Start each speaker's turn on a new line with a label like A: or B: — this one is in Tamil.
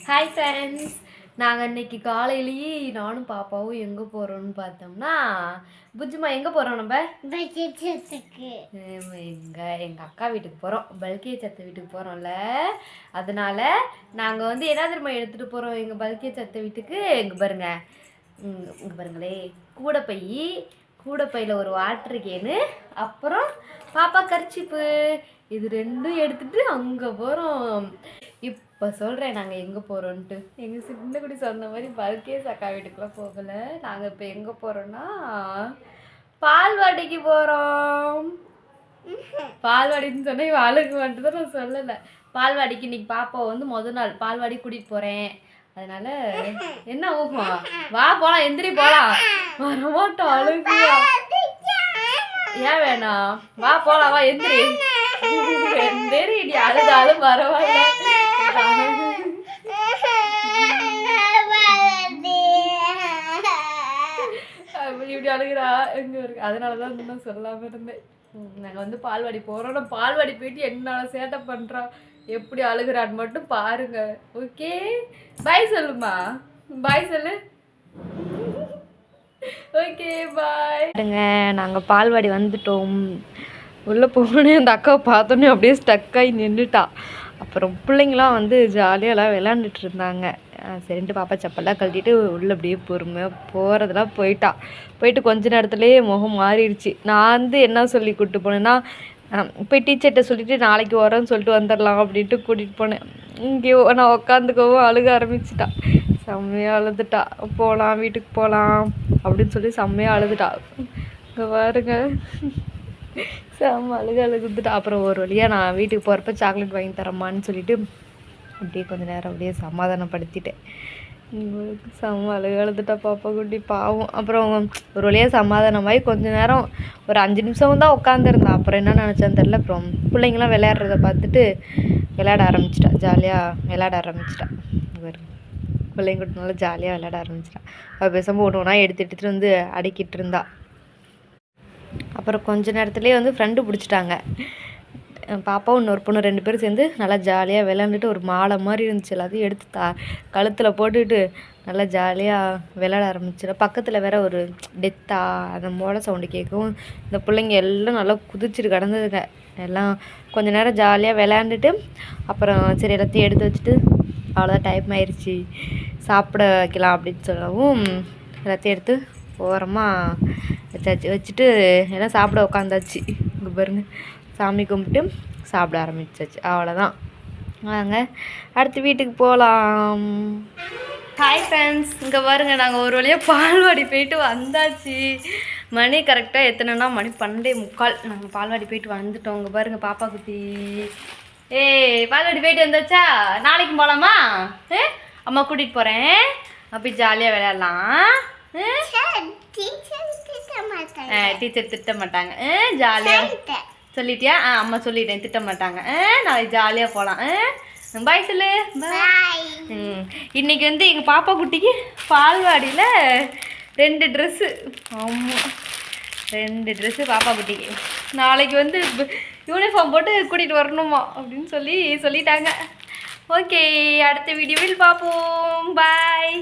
A: ஹாய் ஃப்ரெண்ட்ஸ் நாங்கள் இன்னைக்கு காலையிலேயே நானும் பாப்பாவும் எங்கே போகிறோம்னு பார்த்தோம்னா புஜ்ஜுமா எங்கே போகிறோம் நம்ம? எங்கள் எங்கள் அக்கா வீட்டுக்கு போகிறோம் பல்கே சத்த வீட்டுக்கு போகிறோம்ல அதனால நாங்கள் வந்து என்ன தெரியுமா எடுத்துகிட்டு போகிறோம் எங்கள் பல்கே சத்த வீட்டுக்கு? இங்கே பாருங்க. இங்கே பாருங்களே. கூடைப்பை. கூடைப்பையில் ஒரு வாட்டர் கேனு அப்புறம் பாப்பா கர்ச்சிப்பு. இது ரெண்டும் எடுத்துட்டு அங்கே போகிறோம் இப்போ சொல்கிறேன் நாங்கள் எங்கே போகிறோன்ட்டு எங்கள் சின்ன குடி சொன்ன மாதிரி பல்கேஸ் அக்கா வீட்டுக்குலாம் போகலை. நாங்கள் இப்போ எங்கே போகிறோன்னா பால்வாடிக்கு போகிறோம் பால்வாடின்னு சொன்னால் இவன் அழகு மட்டும் நான் சொல்லலை. பால்வாடிக்கு இன்னைக்கு பாப்பா வந்து மொதல் நாள் பால்வாடி கூட்டிகிட்டு போகிறேன் அதனால என்ன ஊக்கம் வா போலாம் எந்திரி போலாம். வரமாட்டோம் அழுகுவா. ஏன் வேணாம்? வா போலாம் வா எந்திரி. எந்திரி அழுதாலும் பரவாயில்ல. இப்படி அழுகிறா எங்க இருக்கு. அதனால தான் சொல்லாம இருந்தேன். நாங்கள் நாங்க வந்து பால்வாடி போறோம். நான் பால்வாடி போயிட்டு என்னோட சேட்டை பண்றா எப்படி அழுகுறான்னு மட்டும் பாருங்க. ஓகே பாய் சொல்லுமா. பாய் சொல்லு. ஓகே பாய் நாங்கள் பால்வாடி வந்துட்டோம். உள்ளே போனே அந்த அக்காவை பார்த்தோன்னே அப்படியே ஸ்டக் ஆகி நின்றுட்டா அப்புறம் பிள்ளைங்களாம் வந்து ஜாலியாலாம் விளாண்டுட்டு இருந்தாங்க. சரின்ட்டு பாப்பா செப்பல்லாம் கழட்டிட்டு உள்ளே அப்படியே பொறுமையாக போகிறதெல்லாம் போயிட்டா. போயிட்டு கொஞ்ச நேரத்துலேயே முகம் மாறிடுச்சு. நான் வந்து என்ன சொல்லி கூப்பிட்டு போனேன்னா போய் டீச்சர்கிட்ட சொல்லிட்டு நாளைக்கு வரேன்னு சொல்லிட்டு வந்துடலாம் அப்படின்ட்டு கூட்டிகிட்டு போனேன். இங்கேயோ நான் உட்காந்துக்கவும் அழுக ஆரம்பிச்சிட்டா. செம்மையாக அழுதுட்டா. போகலாம் வீட்டுக்கு போகலாம் அப்படின்னு சொல்லி செம்மையாக அழுதுட்டா. இங்கே பாருங்க. செம்ம அழுக அழுகுதுட்டா அப்புறம் ஒரு வழியாக நான் வீட்டுக்கு போகிறப்ப சாக்லேட் வாங்கி தரமான்னு சொல்லிவிட்டு அப்படியே கொஞ்ச நேரம் அப்படியே சமாதானப்படுத்திட்டேன். செம்ம அழுகழுதுட்டா பாப்பா குட்டி பாவம். அப்புறம் ஒரு வழியாக சமாதானமாகி கொஞ்ச நேரம் ஒரு அஞ்சு நிமிஷம் தான் உட்காந்துருந்தா அப்புறம் என்ன நினச்சான்னு தெரில அப்புறம் பிள்ளைங்களாம் விளையாடுறத பார்த்துட்டு விளையாட ஆரம்பிச்சிட்டா. ஜாலியாக விளையாட ஆரம்பிச்சிட்டா. பாருங்க பிள்ளைங்க கூட நல்லா ஜாலியாக விளையாட ஆரம்பிச்சிட்டா. அவள் பேசாமல் ஒன்று ஒன்றா எடுத்து எடுத்துகிட்டு வந்து அடிக்கிட்டு இருந்தா. அப்புறம் கொஞ்ச நேரத்துலேயே வந்து ஃப்ரெண்டு பிடிச்சிட்டாங்க. பாப்பாவும் இன்னொரு பொண்ணு ரெண்டு பேரும் சேர்ந்து நல்லா ஜாலியாக விளாண்டுட்டு ஒரு மாலை மாதிரி இருந்துச்சு எல்லாத்தையும் எடுத்து தா கழுத்தில் போட்டுட்டு நல்லா ஜாலியாக விளையாட ஆரம்பிச்சிடும் பக்கத்தில் வேற ஒரு டெத்தா அந்த மோட சவுண்டு கேட்கவும் இந்த பிள்ளைங்க எல்லாம் நல்லா குதிச்சுட்டு கிடந்ததுங்க. எல்லாம் கொஞ்ச நேரம் ஜாலியாக விளையாண்டுட்டு அப்புறம் சரி எல்லாத்தையும் எடுத்து வச்சுட்டு அவ்வளோதான் டைம் ஆயிடுச்சு சாப்பிட வைக்கலாம் அப்படின்னு சொல்லவும் எல்லாத்தையும் எடுத்து ஓரமாக வச்சாச்சு. வச்சுட்டு எல்லாம் சாப்பிட உட்காந்தாச்சு. இங்கே பாருங்க. சாமி கும்பிட்டு சாப்பிட ஆரம்பிச்சாச்சு. அவ்வளோதான் வாங்க அடுத்து வீட்டுக்கு போகலாம் ஹாய் ஃப்ரெண்ட்ஸ் இங்கே பாருங்க நாங்கள் ஒரு வழியாக பால்வாடி போயிட்டு வந்தாச்சு. மணி கரெக்டாக எத்தனைனா மணி பன்னெண்டே முக்கால். நாங்கள் பால்வாடி போயிட்டு வந்துட்டோம். இங்கே பாருங்க பாப்பா குட்டி. ஏய் பால்வாடி போயிட்டு வந்தாச்சா? நாளைக்கு போகலாமா ஏ அம்மா கூட்டிகிட்டு போகிறேன் அப்படி ஜாலியாக விளையாடலாம். டீச்சர் திட்ட மாட்டாங்க ஜாலியாக சொல்லிட்டியா? ஆ அம்மா சொல்லிட்டேன் திட்ட மாட்டாங்க. ஆ நாளைக்கு ஜாலியாக போகலாம் பாய் சொல்லு. பாய் ம். இன்னைக்கு வந்து எங்கள் பாப்பா குட்டிக்கு பால்வாடியில் ரெண்டு ட்ரெஸ்ஸு ஆமாம் ரெண்டு ட்ரெஸ்ஸு பாப்பா குட்டிக்கு. நாளைக்கு வந்து யூனிஃபார்ம் போட்டு கூட்டிகிட்டு வரணுமா? அப்படின்னு சொல்லி சொல்லிட்டாங்க. ஓகே அடுத்த வீடியோவில் பார்ப்போம் பாய்